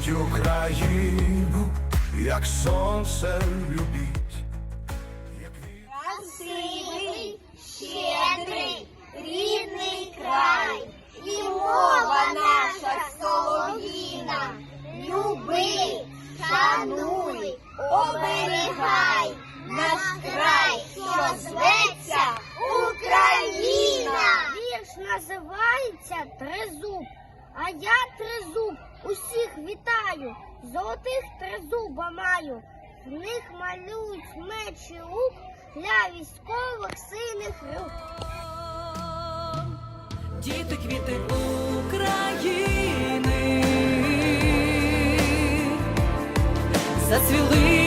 Любіть Україну, як сонце любіть. Як Красивий, щедрий, рідний край, і мова наша солов'їна. Люби, шануй, оберігай наш край, що зветься Україна. Вірш називається Тризуб. А я тризуб усіх вітаю, золотих тризуба маю. В них малюють меч і лук для військових сильних рук. Діти квіти України зацвіли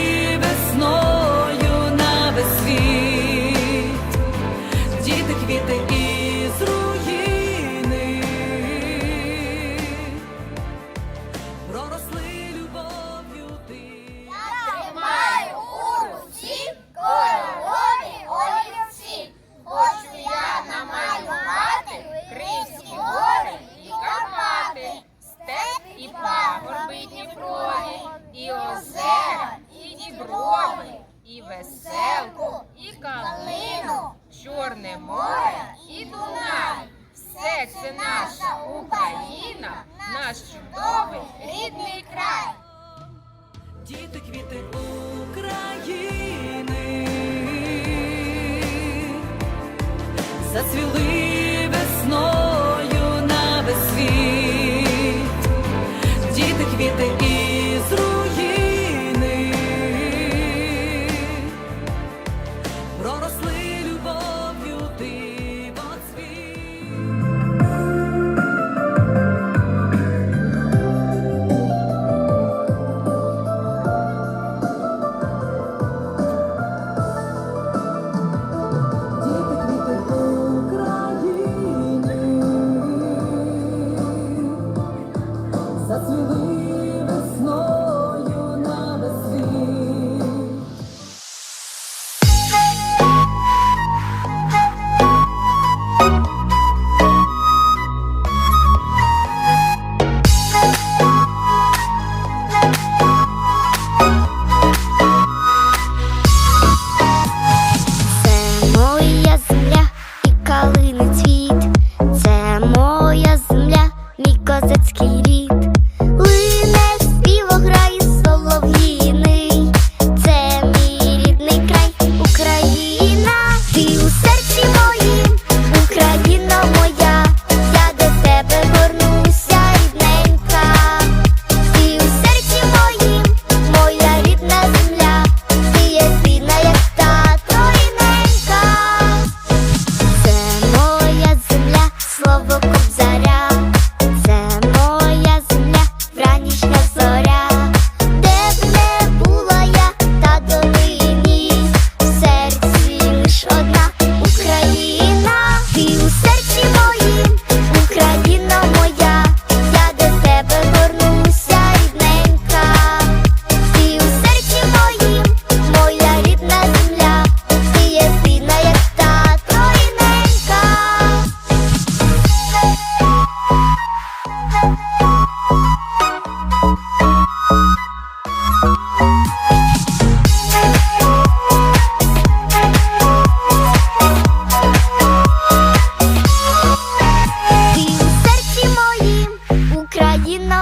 і озера, і діброви, і веселку, і калину, Чорне море і Дунай. Все це наша Україна, наш чудовий рідний край. Діти квіти України зацвіли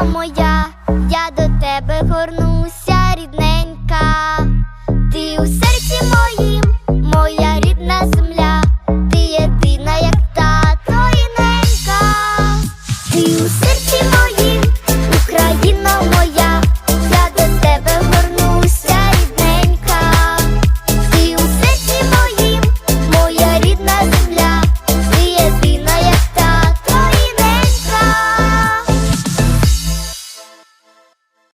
моя, я до тебе горнусь.